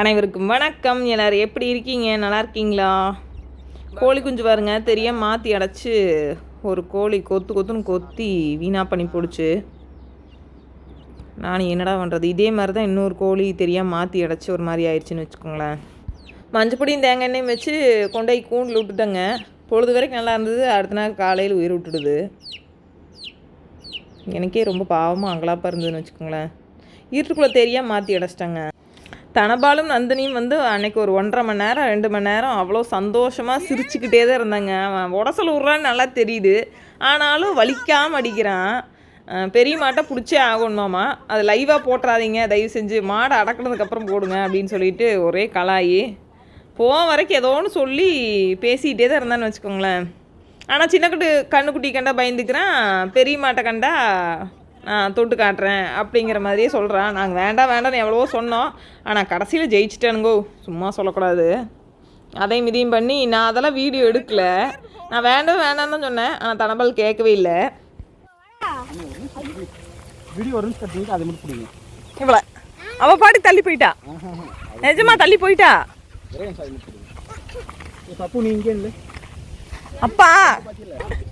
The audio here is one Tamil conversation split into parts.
அனைவருக்கும் வணக்கம். எல்லோரும் எப்படி இருக்கீங்க? நல்லா இருக்கீங்களா? கோழி குஞ்சு பாருங்க. தெரியாம மாற்றி அடைச்சி ஒரு கோழி கொத்து கொத்துன்னு கொத்தி வீணாக பண்ணி போடுச்சு. நான் என்னடா பண்ணுறது இதே மாதிரி தான் இன்னொரு கோழி தெரியாமல் மாற்றி அடைச்சி ஒரு மாதிரி ஆயிடுச்சுன்னு வச்சுக்கோங்களேன். மஞ்சப்பொடியும் தேங்காய் எண்ணெயும் வச்சு கொண்டு போய் கூண்டில் விட்டுட்டேங்க. பொழுது வரைக்கும் நல்லா இருந்தது. அடுத்த நாள் காலையில் உயிர் விட்டுடுது. எனக்கே ரொம்ப பாவமாக அங்கலாப்பாக இருந்ததுன்னு வச்சுக்கோங்களேன். இருட்டுக்குள்ளே தெரியாமல் மாற்றி அடைச்சிட்டாங்க. தனபாலும் நந்தினியும் வந்து அன்னைக்கு ஒரு ஒன்றரை மணி நேரம் ரெண்டு மணி நேரம் அவ்வளோ சந்தோஷமாக சிரிச்சுக்கிட்டே தான் இருந்தாங்க. அவன் உடசல் விட்றான்னு நல்லா தெரியுது. ஆனாலும் வலிக்காமல் அடிக்கிறான். பெரிய மாட்டை பிடிச்சே ஆகணுமாமா அது லைவாக போட்டுறாதீங்க. தயவு செஞ்சு மாடை அடக்கினதுக்கப்புறம் போடுங்க அப்படின்னு சொல்லிட்டு ஒரே கலாயி. போக வரைக்கும் ஏதோ ஒன்று சொல்லி பேசிக்கிட்டே தான் இருந்தான்னு வச்சுக்கோங்களேன். ஆனால் சின்னக்குட்டு கண்ணுக்குட்டி கண்டா பயந்துக்கிறான். பெரிய மாட்டை கண்டா நான் தொட்டு காட்டுறேன் அப்படிங்கிற மாதிரியே சொல்கிறான் நாங்கள் வேண்டாம் வேண்டாம்னு எவ்வளவோ சொன்னோம். ஆனால் கடைசியில் ஜெயிச்சிட்டானுங்கோ. சும்மா சொல்லக்கூடாது. அதையும் இதையும் பண்ணி நான் அதெல்லாம் வீடியோ எடுக்கல. நான் வேண்டாம் வேண்டாம் தான் சொன்னேன். ஆனால் தனபால் கேட்கவே இல்லை. இவ்வளோ அவள் பாட்டுக்கு தள்ளி போயிட்டா. நிஜமா தள்ளி போயிட்டா? ஒரே நிமிஷம் அதை மட்டும் பிடிங்க தப்பு நீ இங்கே இல்லை அப்பா டேய்.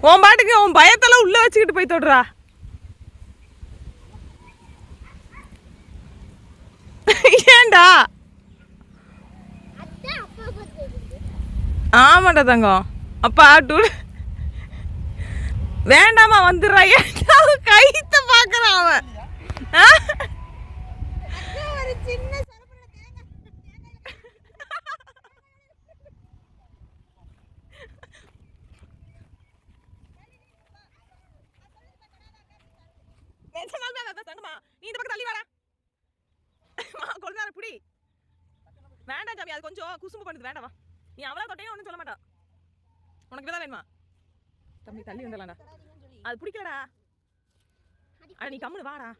உன் பாட்டுக்கு உன் பயத்தெல்லாம் உள்ள வச்சுக்கிட்டு போய் தொடுறா. ஏண்டா ஆமாடா தங்கம். அப்பா டூ. வேண்டாமா வந்துடுறா. ஏண்டா அவன் கைத்த பாக்குறான் அவன். ஆ? அதான் தங்கம்மா. நீ இந்த பக்கம் தள்ளி வாடா. மா, கொழுந்தார புடி. வேண்டாம் ஜாமி அது கொஞ்சம் குசும்பு பண்ணுது வேண்டாம் வா. நீ அவளா தொட்டையும் ஒன்றும் சொல்ல மாட்டா. உனக்கு தான் வேணுமா? தம்பி தள்ளி வந்துடலாம்டா. அது பிடிக்கலடா. அட நீ கம்முனு வாடா.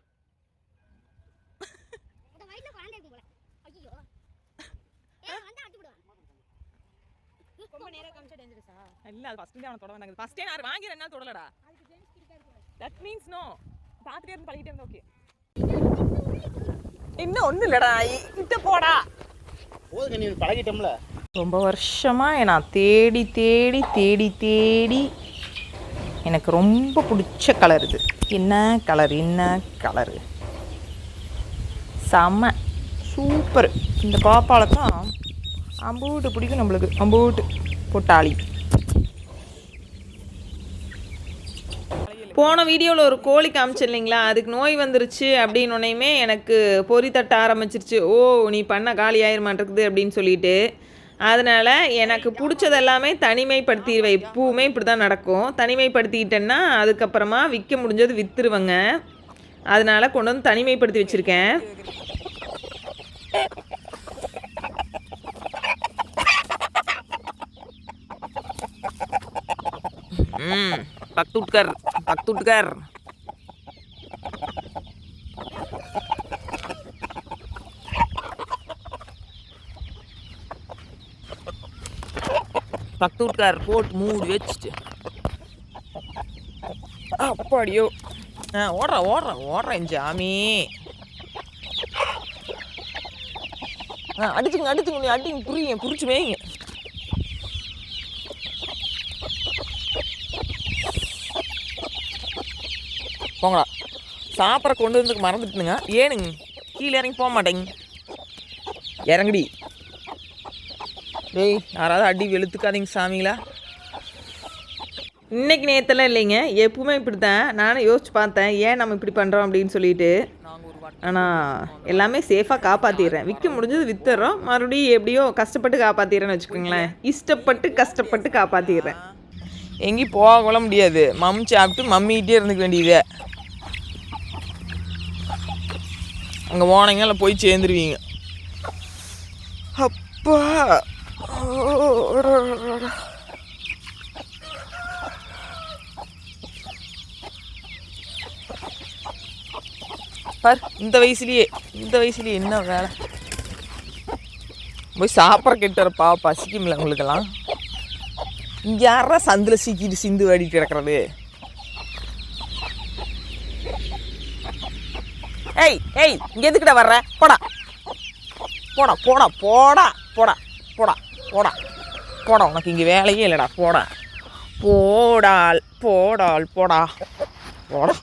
இல்ல அது ஃபர்ஸ்ட் அவனை தொட வேண்டாங்க ஃபர்ஸ்டே நான் வாங்கி ரெண்டு நாள் தொடலடா. அதுக்கு ஜென்ஸ் கிரிக்கா இருக்கு தட் மீன்ஸ் நோ பார்த்துட்டே இருந்து பழகிட்டே இருந்தா ஓகே இன்னும் ஒன்றும் இல்லடா கிட்ட போடா. பழகிட்டோம்ல. ரொம்ப வருஷமாக நான் தேடி தேடி தேடி தேடி எனக்கு ரொம்ப பிடிச்ச கலர் இது. என்ன கலர் என்ன கலரு செம்ம சூப்பர் இந்த பாப்பாவுக்கும் அம்பூட்டு பிடிக்கும் நம்மளுக்கு. அம்பூட்டு பொட்டாளி. போன வீடியோவில் ஒரு கோழி காமிச்சு இல்லைங்களா? அதுக்கு நோய் வந்துருச்சு அப்படின்னு எனக்கு பொறி தட்ட ஆரம்பிச்சிருச்சு. ஓ நீ பண்ண காலி ஆயிரமாட்டிருக்குது அப்படின்னு சொல்லிட்டு. அதனால் எனக்கு பிடிச்சது எல்லாமே தனிமைப்படுத்திடுவேன். எப்பவுமே இப்படி தான் நடக்கும். தனிமைப்படுத்திக்கிட்டேன்னா அதுக்கப்புறமா விற்க முடிஞ்சது விற்றுருவேங்க அதனால் கொண்டு வந்து தனிமைப்படுத்தி வச்சுருக்கேன். ம் பக்துட்கர் பக்துட்கர். பக்துட்கர் போட்டு மூடி வச்சுட்டு. அப்பாடியோ. ஆ ஓடுறேன் ஓடுறேன் ஓடுறேன் ஜாமி. ஆ அடிச்சுங்க அடிச்சுங்க நீ அடிங்க புரியுங்க புரிச்சு மேய்ங்க போங்கடா. சாப்பிட்ற கொண்டு வந்து மறந்துட்டுனுங்க ஏனுங்க? கீழே இறங்கி போக மாட்டேங்க. இறங்குடி. டேய் யாராவது அடி வெளுத்துக்காதீங்க சாமிங்களா இன்றைக்கி நேற்றுலாம் இல்லைங்க. எப்பவுமே இப்படி தான் நானும் யோசிச்சு பார்த்தேன் ஏன் நம்ம இப்படி பண்ணுறோம் அப்படின்னு சொல்லிட்டு. ஆனால் எல்லாமே சேஃபாக காப்பாற்றிடுறேன் விற்க முடிஞ்சது வித்துறோம் மறுபடியும் எப்படியோ கஷ்டப்பட்டு காப்பாற்றிடுறேன்னு வச்சுக்கோங்களேன். இஷ்டப்பட்டு கஷ்டப்பட்டு காப்பாற்றிடுறேன் எங்கேயும் போகலாம் முடியாது. மம் சாப்பிட்டு மம்மிகிட்டே இருந்துக்க வேண்டியதே. அங்கே போனீங்க போய் சேர்ந்துருவீங்க? அப்பா. பார் இந்த வயசுலயே இந்த வயசுலயே என்ன வேலை? போய் சாப்பிட்ற கிட்டப்பா பசிக்கும்ல உங்களுக்கெல்லாம்? இங்கே யாரா சந்தில் சீக்கிட்டு சிந்து வாடிட்டு கிடக்கிறது? ஏய் ஏய் இங்கே எதுக்கிட்ட வர்ற? போடா. போடா போடா போடா போடா போடா போடா. போடா உனக்கு இங்கே வேலையே இல்லைடா. போடா. போடால் போடால் போடா. போடா.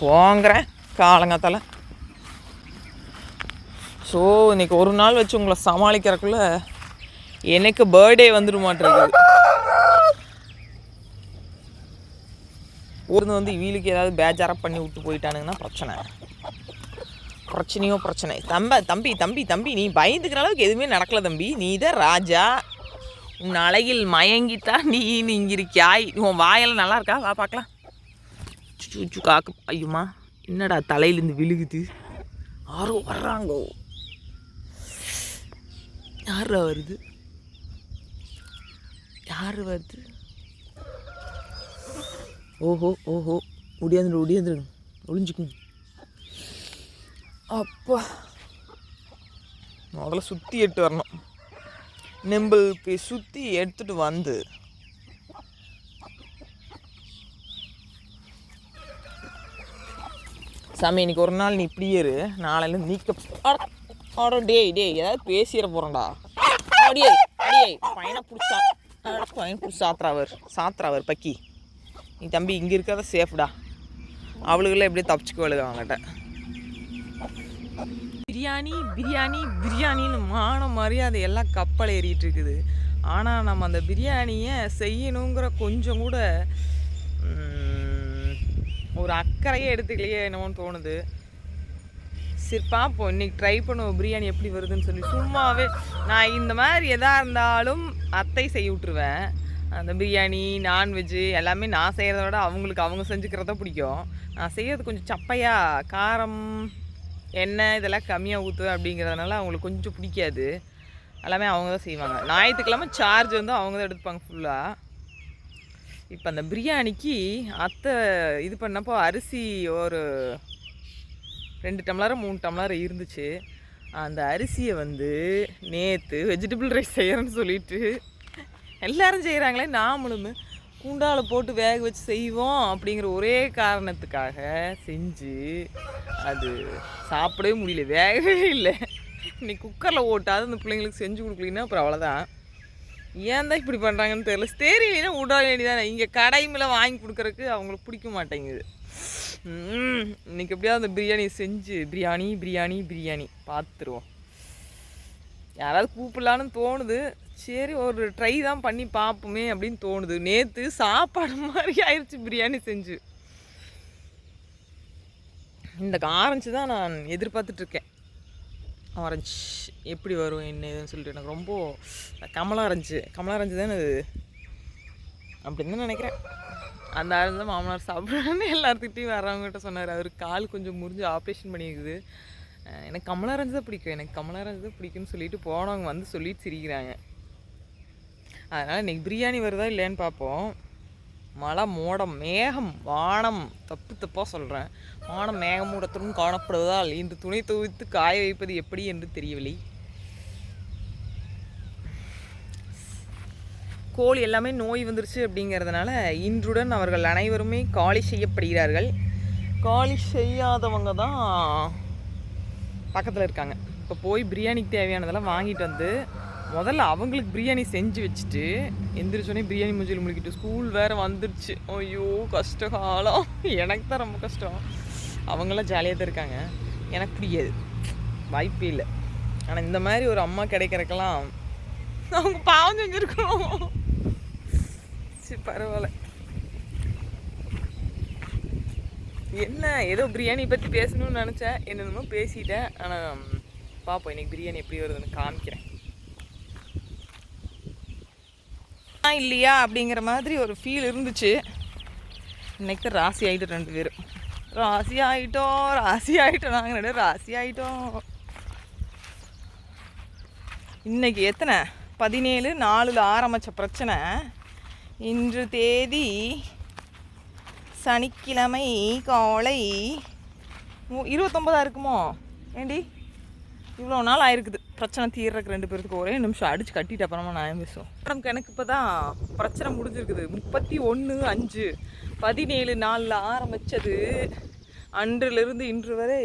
போங்கிறேன் காலங்காத்தால ஸோ இன்னைக்கு ஒரு நாள் வச்சு உங்களை சமாளிக்கிறக்குள்ள எனக்கு பர்த்டே வந்துட மாட்டேங்குது ஊர்ந்து வந்து இவளுக்கு ஏதாவது பேஜாராக பண்ணி விட்டு போயிட்டானுங்கன்னா பிரச்சனை. பிரச்சனையோ பிரச்சனை. தம்ப தம்பி தம்பி தம்பி நீ பயந்துக்கிற அளவுக்கு எதுவுமே நடக்கல தம்பி. நீ தான் ராஜா. உன் அழகில் மயங்கித்தான் நீ இங்கே இருக்கியாய். உன் வாயெல்லாம் நல்லா இருக்கா? வா பார்க்கலாம். சுச்சு சுச்சு காக்கு. ஐயோம்மா என்னடா தலையிலேருந்து விழுகுது? யாரோ வர்றாங்கோ. யாரா வருது? யார் வருது? ஓஹோ ஓஹோ. ஒடியாந்துரு ஒடியாந்துரு ஒளிஞ்சுக்கும். அப்பா. முதல்ல சுற்றி எட்டு வரணும். நெம்பல் போய் சுற்றி எடுத்துட்டு வந்து. சாமி இன்னைக்கு ஒரு நாள் நீ இப்படியே இரு. நாளையிலேருந்து நீக்க அட, அட டேய் டேய் ஏதாவது பேசிட போகிறேன்டா அடியே அடியே. பையனை பிடிச்சா பையனை பிடிச்சி சாத்திராவர் சாத்திராவர் பக்கி. நீ தம்பி இங்கே இருக்கிறத சேஃப்டா அவளுகளை எப்படி தப்பிச்சுக்குவாளுங்க அவங்ககிட்ட பிரியாணி பிரியாணி பிரியாணின்னு மான மரியாதை எல்லாம் கப்பல் ஏறிட்டு இருக்குது. ஆனால் நம்ம அந்த பிரியாணியை செய்யணுங்கிற கொஞ்சம் கூட ஒரு அக்கறையே எடுத்துக்கலையே என்னமோன்னு தோணுது. சரி பார்ப்போம் இன்னைக்கு ட்ரை பண்ணுவோம். பிரியாணி எப்படி வருதுன்னு சொல்லி. சும்மாவே நான் இந்த மாதிரி எதாக இருந்தாலும் அத்தை செய்ய விட்டுருவேன். அந்த பிரியாணி நான்வெஜ்ஜு எல்லாமே நான் செய்கிறத விட அவங்களுக்கு அவங்க செஞ்சுக்கிறத பிடிக்கும். நான் செய்கிறது கொஞ்சம் சப்பையாக காரம் எண்ணெய் இதெல்லாம் கம்மியாக ஊற்றுவேன் அப்படிங்கிறதுனால அவங்களுக்கு கொஞ்சம் பிடிக்காது. எல்லாமே அவங்க தான் செய்வாங்க. ஞாயிற்றுக்கிழமை சார்ஜ் வந்து அவங்க தான் எடுப்பாங்க ஃபுல்லாக இப்போ அந்த பிரியாணிக்கு அத்தை இது பண்ணப்போ அரிசி ஒரு ரெண்டு டம்ளர் மூணு டம்ளர் இருந்துச்சு. அந்த அரிசியை வந்து நேற்று வெஜிடபிள் ரைஸ் செய்கிறேன்னு சொல்லிட்டு எல்லாரும் செய்கிறாங்களே நாமளும் குண்டாவில் போட்டு வேக வச்சு செய்வோம் அப்படிங்கிற ஒரே காரணத்துக்காக செஞ்சு அது சாப்பிடவே முடியல வேகவே இல்லை. இன்னைக்கு குக்கரில் ஓட்டாது அந்த பிள்ளைங்களுக்கு செஞ்சு கொடுக்கலன்னா அப்புறம் அவ்வளோதான் ஏன் தான் இப்படி பண்ணுறாங்கன்னு தெரியல. தெரியலனா விட வேண்டியதானே இங்கே கடைமில் வாங்கி கொடுக்குறக்கு அவங்களுக்கு பிடிக்க மாட்டேங்குது. இன்றைக்கி இன்னைக்கு எப்படியாவது அந்த பிரியாணி செஞ்சு பிரியாணி பிரியாணி பிரியாணி பார்த்துருவோம் யாராவது கூப்பிடலான்னு தோணுது. சரி ஒரு ட்ரை தான் பண்ணி பார்ப்போமே அப்படின்னு தோணுது. நேற்று சாப்பாடு மாதிரி ஆயிடுச்சு பிரியாணி செஞ்சு. இந்த ஆரஞ்சு தான் நான் எதிர்பார்த்துட்ருக்கேன். ஆரஞ்சு எப்படி வரும் என்ன ஏதுன்னு சொல்லிட்டு. எனக்கு ரொம்ப கமலா ஆரஞ்சு கமலா ஆரஞ்சு தானே அது? அப்படின்னு தான் நினைக்கிறேன். அந்த ஆரஞ்சு தான் மாமனார் சாப்பிட்றான்னு எல்லாத்துக்கிட்டையும் வர்றவங்ககிட்ட சொன்னார். அவர் கால் கொஞ்சம் முறிஞ்சு ஆப்ரேஷன் பண்ணியிருக்குது எனக்கு எனக்கு கமலாரஞ்சு தான் பிடிக்கும். எனக்கு கமலாரஞ்சு தான் பிடிக்கும்னு சொல்லிட்டு போனவங்க வந்து சொல்லிட்டு சிரிக்கிறாங்க. அதனால் இன்றைக்கி பிரியாணி வருதா இல்லைன்னு பார்ப்போம். மழை மோடம் மேகம் வானம் தப்பு தப்பாக சொல்கிறேன் வானம் மேகமூடத்துடன் காணப்படுவதால் இன்று துணி துவைத்து காய வைப்பது எப்படி என்று தெரியவில்லை. கோழி எல்லாமே நோய் வந்துருச்சு அப்படிங்கிறதுனால இன்றுடன் அவர்கள் அனைவருமே காலி செய்யப்படுகிறார்கள். காலி செய்யாதவங்க தான் பக்கத்தில் இருக்காங்க. இப்போ போய் பிரியாணிக்கு தேவையானதெல்லாம் வாங்கிட்டு வந்து முதல்ல அவங்களுக்கு பிரியாணி செஞ்சு வச்சுட்டு எந்திரிச்சோடனே பிரியாணி மூஞ்சில் முழுக்கிட்டு ஸ்கூல் வேறு வந்துடுச்சு ஐயோ கஷ்ட காலம் எனக்கு தான் ரொம்ப கஷ்டம். அவங்களாம் ஜாலியாக தான் இருக்காங்க. எனக்கு பிடிக்காது. வாய்ப்பே இல்லை. ஆனால் இந்த மாதிரி ஒரு அம்மா கிடைக்கிறக்கெல்லாம் அவங்க பாவம் செஞ்சுருக்கணும். சரி பரவாயில்ல. என்ன ஏதோ பிரியாணி பற்றி பேசணும்னு நினச்சேன். என்னென்னமோ பேசிட்டேன். ஆனால் பார்ப்போம் இன்னைக்கு பிரியாணி எப்படி வருதுன்னு காமிக்கிறேன் ஆ, இல்லையா அப்படிங்கிற மாதிரி ஒரு ஃபீல் இருந்துச்சு. இன்னைக்கு தான் ராசி ஆகிட்டோம் ரெண்டு பேரும். ராசி ஆகிட்டோம் ராசி ஆகிட்டோம் நாங்கள் ரெண்டு ராசி ஆகிட்டோம் இன்னைக்கு எத்தனை? பதினேழு நாலில் ஆரம்பித்த பிரச்சனை. இன்று தேதி சனிக்கிழமை காலை. மு- இருபத்தொன்பதா இருக்குமோ? ஏண்டி? இவ்வளோ நாள் ஆயிருக்குது. பிரச்சனை தீர்றதுக்கு ரெண்டு பேருக்கு ஒரே நிமிஷம் அடிச்சு கட்டிட்டு அப்புறமா நான் பேசுவோம் நமக்கு எனக்கு இப்போ தான் பிரச்சனை முடிஞ்சிருக்குது. முப்பத்தி ஒன்று அஞ்சு பதினேழு நாளில் ஆரம்பித்தது அன்றிலிருந்து இன்று வரை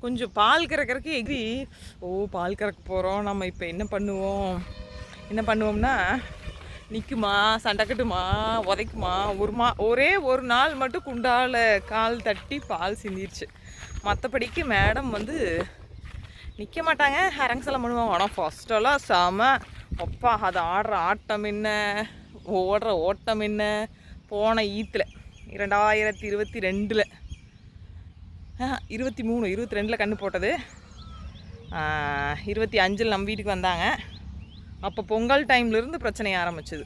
கொஞ்சம் பால் கறக்கறக்கு எகிரி. ஓ பால் கறக்க போகிறோம் நம்ம இப்போ என்ன பண்ணுவோம்? என்ன பண்ணுவோம்னா நிற்குமா சண்டை கட்டுமா? உதைக்குமா? ஒரு மா ஒரே ஒரு நாள் மட்டும் குண்டால கால் தட்டி பால் சிந்திடுச்சு மற்றபடிக்கு மேடம் வந்து நிற்க மாட்டாங்க அரங்கசலம் பண்ணுவாங்க. ஆனால் ஃபஸ்ட்டெல்லாம் செம. அப்பா அது ஆடுற ஆட்டம் என்ன? ஓடுற ஓட்டம் என்ன? போன ஈத்தில். இரண்டாயிரத்தி இருபத்தி ரெண்டில் இருபத்தி மூணு இருபத்தி ரெண்டில் கண்ணு போட்டது. இருபத்தி அஞ்சில் நம்ம வீட்டுக்கு வந்தாங்க. அப்போ பொங்கல் டைம்லேருந்து பிரச்சனை ஆரம்பிச்சது.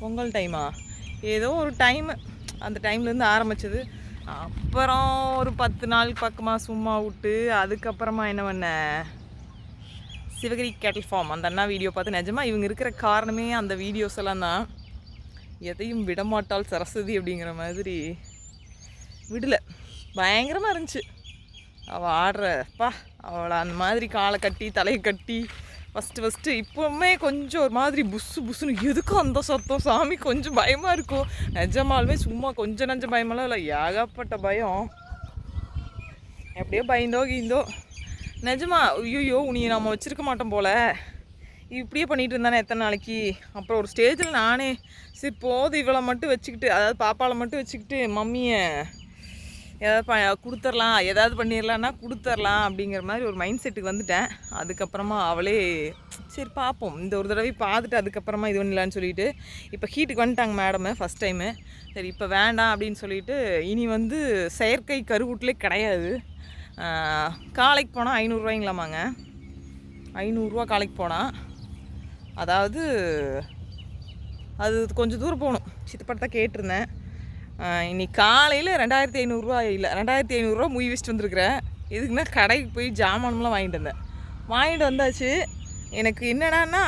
பொங்கல் டைமா ஏதோ ஒரு டைமு அந்த டைம்லேருந்து ஆரம்பிச்சது. அப்புறம் ஒரு பத்து நாள் பக்கமாக சும்மா விட்டு அதுக்கப்புறமா என்ன பண்ண? சிவகிரி கேட்டல் ஃபார்ம் அந்த அண்ணா வீடியோ பார்த்து நிஜமாக இவங்க இருக்கிற காரணமே அந்த வீடியோஸ் எல்லாம் தான். எதையும் விடமாட்டாள் சரஸ்வதி அப்படிங்கிற மாதிரி. விடலை. பயங்கரமாக இருந்துச்சு. அவள் ஆடுறப்பா அவளை அந்த மாதிரி காலை கட்டி தலையை கட்டி ஃபஸ்ட்டு ஃபஸ்ட்டு இப்போவுமே கொஞ்சம் ஒரு மாதிரி புஸ்ஸு புஸ்ஸுன்னு எதுக்கும் அந்த சத்தம்? சாமி கொஞ்சம் பயமாக இருக்கும் நிஜமாலுமே சும்மா கொஞ்சம் நஞ்ச பயமெல்லாம் இல்லை. ஏகப்பட்ட பயம். எப்படியோ பயந்தோ கீந்தோ. நிஜமா ஐயோ உனியை நம்ம வச்சுருக்க மாட்டோம் போல். இப்படியே பண்ணிகிட்டு இருந்தானே எத்தனை நாளைக்கு? அப்புறம் ஒரு ஸ்டேஜில் நானே சரி போதும் இவளை மட்டும் வச்சுக்கிட்டு அதாவது பாப்பாவை மட்டும் வச்சுக்கிட்டு மம்மியை ஏதாவது ப கொடுத்துர்லாம். ஏதாவது பண்ணிடலான்னா கொடுத்துர்லாம் அப்படிங்கிற மாதிரி ஒரு மைண்ட் செட்டுக்கு வந்துட்டேன். அதுக்கப்புறமா அவளே சரி பார்ப்போம் இந்த ஒரு தடவை பார்த்துட்டு அதுக்கப்புறமா இது பண்ணலான்னு சொல்லிட்டு இப்போ ஹீட்டுக்கு வந்துட்டாங்க மேடமு ஃபஸ்ட் டைமு சரி இப்போ வேண்டாம் அப்படின்னு சொல்லிட்டு இனி வந்து செயற்கை கருவூட்டிலே கிடையாது. காலைக்கு போனால் ஐநூறுரூவாய்ங்களாமாங்க ஐநூறுரூவா காலைக்கு போனால் அதாவது அது கொஞ்சம் தூரம் போகணும். சித்தப்பட்ட கேட்டிருந்தேன். இன்னைக்கு காலையில் ரெண்டாயிரத்தி ஐநூறுரூவா இல்லை ரெண்டாயிரத்தி ஐநூறுரூவா மூவி வச்சுட்டு வந்திருக்கிறேன். எதுக்குன்னா கடைக்கு போய் ஜாமான்லாம் வாங்கிட்டு வந்தேன். வாங்கிட்டு வந்தாச்சு. எனக்கு என்னடான்னா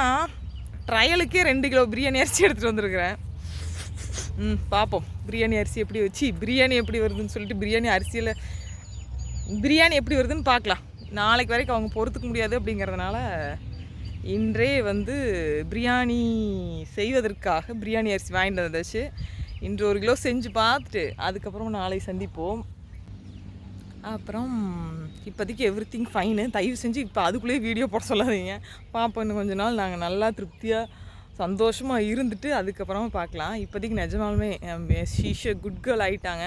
ட்ரையலுக்கே ரெண்டு கிலோ பிரியாணி அரிசி எடுத்துகிட்டு வந்திருக்கிறேன். ம் பார்ப்போம் பிரியாணி அரிசி எப்படி வச்சு பிரியாணி எப்படி வருதுன்னு சொல்லிட்டு பிரியாணி அரிசியில் பிரியாணி எப்படி வருதுன்னு பார்க்கலாம் நாளைக்கு வரைக்கும் அவங்க பொறுத்துக்க முடியாது அப்படிங்கிறதுனால இன்றே வந்து பிரியாணி செய்வதற்காக பிரியாணி அரிசி வாங்கிட்டு வந்தாச்சு. இன்று ஒரு கிலோ செஞ்சு பார்த்துட்டு அதுக்கப்புறம் நாளை சந்திப்போம். அப்புறம் இப்போதைக்கு எவ்ரி திங் ஃபைனு தயவு செஞ்சு இப்போ அதுக்குள்ளேயே வீடியோ போட சொல்லாதீங்க. பார்ப்போம் இன்னும் கொஞ்ச நாள். நாங்கள் நல்லா திருப்தியாக சந்தோஷமாக இருந்துட்டு அதுக்கப்புறமா பார்க்கலாம். இப்போதைக்கு நிஜமாலுமே ஷீஷ குட் கேர்ள் ஆகிட்டாங்க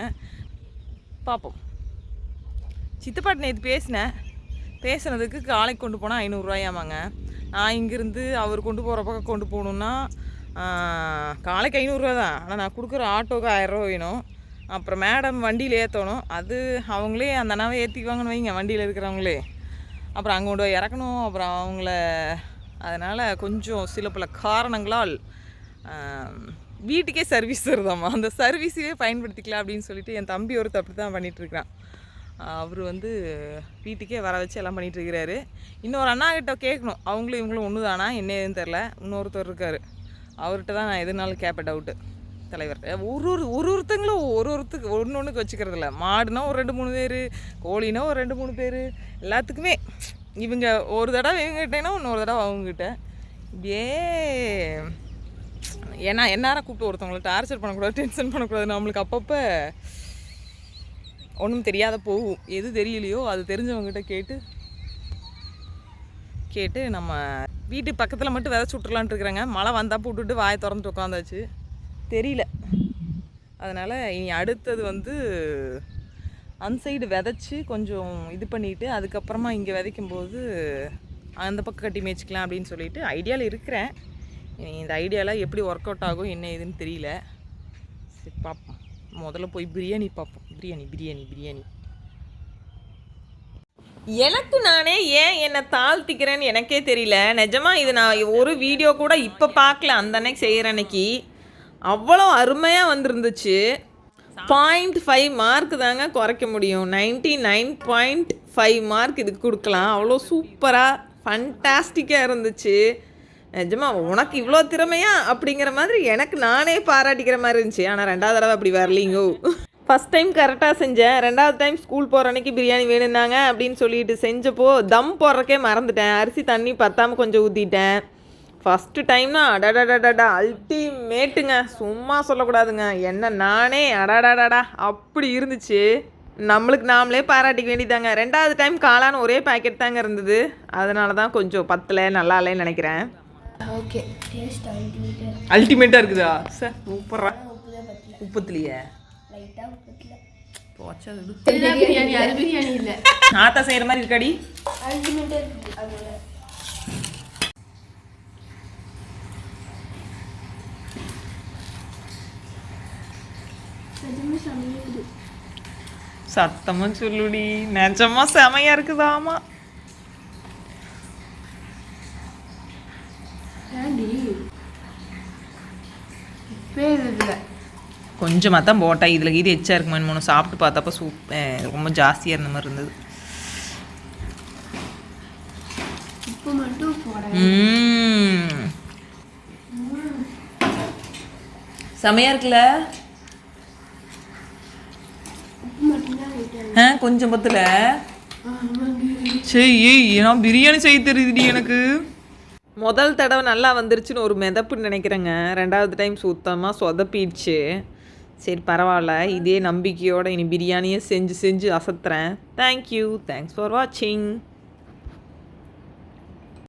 பார்ப்போம் சித்தப்பாட்டு நேற்று பேசினேன். பேசுனதுக்கு காலைக்கு கொண்டு போனால் ஐநூறுரூவாயாமாங்க நான் இங்கேருந்து அவர் கொண்டு போகிற பக்கம் கொண்டு போகணுன்னா காலைக்கு ஐநூறுரூவா தான். ஆனால் நான் கொடுக்குற ஆட்டோக்கு ஆயிரரூவா வேணும். அப்புறம் மேடம் வண்டியில் ஏற்றணும் அது அவங்களே அந்த அண்ணாவை ஏற்றிக்குவாங்கன்னு வைங்க வண்டியில் இருக்கிறவங்களே. அப்புறம் அங்கே கொண்டு போய் இறக்கணும். அப்புறம் அவங்கள அதனால் கொஞ்சம் சில பல காரணங்களால் வீட்டுக்கே சர்வீஸ் வருதாம்மா அந்த சர்வீஸையே பயன்படுத்திக்கலாம் அப்படின்னு சொல்லிட்டு என் தம்பி ஒருத்தர் அப்படி தான் பண்ணிகிட்ருக்கிறான் அவர் வந்து வீட்டுக்கே வர வச்சு எல்லாம் பண்ணிகிட்ருக்கிறாரு இன்னொரு அண்ணா கிட்ட கேட்கணும். அவங்களும் இவங்களும் ஒன்று தானா என்ன ஏதுன்னு தெரில இன்னொருத்தர் இருக்கார். அவர்கிட்ட தான் நான் எதுனாலும் கேட்பேன் டவுட்டு தலைவர். ஒரு ஒரு ஒரு ஒருத்தங்களும் ஒரு ஒருத்துக்கு ஒன்று ஒன்றுக்கு வச்சுக்கிறது இல்லை. மாடுனா ஒரு ரெண்டு மூணு பேர் கோழினா ஒரு ரெண்டு மூணு பேர் எல்லாத்துக்குமே. இவங்க ஒரு தடவை இவங்ககிட்டனா இன்னொரு தடவை அவங்ககிட்ட இப்படியே ஏன்னா எந்நேரம் கூப்பிட்டு ஒருத்தவங்களை டார்ச்சர் பண்ணக்கூடாது டென்ஷன் பண்ணக்கூடாது நம்மளுக்கு அப்பப்போ ஒன்றும் தெரியாத போகும். எது தெரியலையோ அது தெரிஞ்சவங்ககிட்ட கேட்டு கேட்டு நம்ம வீட்டு பக்கத்தில் மட்டும் விதைச்சி விட்றலான்ட்டு இருக்கிறேங்க. மழை வந்தால் போட்டுட்டு வாயை திறந்துட்டு உட்காந்தாச்சு தெரியல. அதனால் இனி அடுத்தது வந்து அன்சைடு விதைச்சி கொஞ்சம் இது பண்ணிவிட்டு அதுக்கப்புறமா இங்கே விதைக்கும்போது அந்த பக்கம் கட்டி மேய்ச்சிக்கலாம் அப்படின்னு சொல்லிட்டு ஐடியாவில் இருக்கிறேன். இனி இந்த ஐடியாலாம் எப்படி ஒர்க் அவுட் ஆகும் என்ன ஏதுன்னு தெரியல. சரி பார்ப்போம் முதல்ல போய் பிரியாணி பார்ப்போம் பிரியாணி பிரியாணி பிரியாணி. எனக்கு நானே ஏன் என்னை தாழ்த்திக்கிறேன்னு எனக்கே தெரியல. நிஜமாக இது நான் ஒரு வீடியோ கூட இப்போ பார்க்கல அந்த அன்னைக்கு செய்கிற அன்னைக்கு. அவ்வளோ அருமையாக வந்திருந்துச்சு. பாயிண்ட் ஃபைவ் மார்க் தாங்க குறைக்க முடியும். Ninety nine point five mark இதுக்கு கொடுக்கலாம். அவ்வளோ சூப்பராக ஃபண்டாஸ்டிக்காக இருந்துச்சு. நிஜமா உனக்கு இவ்வளோ திறமையா அப்படிங்கிற மாதிரி எனக்கு நானே பாராட்டிக்கிற மாதிரி இருந்துச்சு. ஆனால் ரெண்டாவது தடவை அப்படி வரலீங்கோ. ஃபஸ்ட் டைம் கரெக்டாக செஞ்சேன். ரெண்டாவது டைம் ஸ்கூல் போகிற அன்னைக்கு பிரியாணி வேணும்னாங்க அப்படின்னு சொல்லிட்டு செஞ்சப்போ தம் போடுறக்கே மறந்துட்டேன். அரிசி தண்ணி பத்தாமல் கொஞ்சம் ஊற்றிட்டேன் ஃபஸ்ட்டு டைம்னா அடடடடடா அல்டிமேட்டுங்க சும்மா சொல்லக்கூடாதுங்க. என்ன நானே அடடடடா அப்படி இருந்துச்சு. நம்மளுக்கு நாமளே பாராட்டிக்க வேண்டியதாங்க ரெண்டாவது டைம் காளான் ஒரே பாக்கெட் தாங்க இருந்தது. அதனால தான் கொஞ்சம் பத்தல நல்லா இல்லைன்னு நினைக்கிறேன். ஓகே டேஸ்ட் அல்டிமேட்டாக இருக்குதா? சார் சூப்பரா உப்பு தான் பத்தல. உப்பத்துலையே. பிரியாணி அது பிரியாணி இல்லை. ஆத்தா செய்கிற மாதிரி இருக்காடி. சத்தமா சொல்லுடி. நிஜமா செமையா இருக்குதாமா. பேர் இதில் கொஞ்சமாக தான் போட்டா இதில் இது எச்சா இருக்குமான்னு மூணு சாப்பிட்டு பார்த்தப்ப சூப் ரொம்ப ஜாஸ்தியாக இருந்த மாதிரி இருந்தது. உப்பு மட்டும் போட ம்ம். செமையா இருக்குல்ல? ஆ கொஞ்சம் பத்துல? சரி ஏய் நான் பிரியாணி செய்ய தெரியுதுடி எனக்கு. முதல் தடவை நல்லா வந்துருச்சுன்னு ஒரு மிதப்புன்னு நினைக்கிறேங்க. ரெண்டாவது டைம் சுத்தமாக சொதப்பிடுச்சு. சரி பரவாயில்ல. இதே நம்பிக்கையோடு இனி பிரியாணியை செஞ்சு செஞ்சு அசத்துறேன். தேங்க்யூ தேங்க்ஸ் ஃபார் வாட்சிங்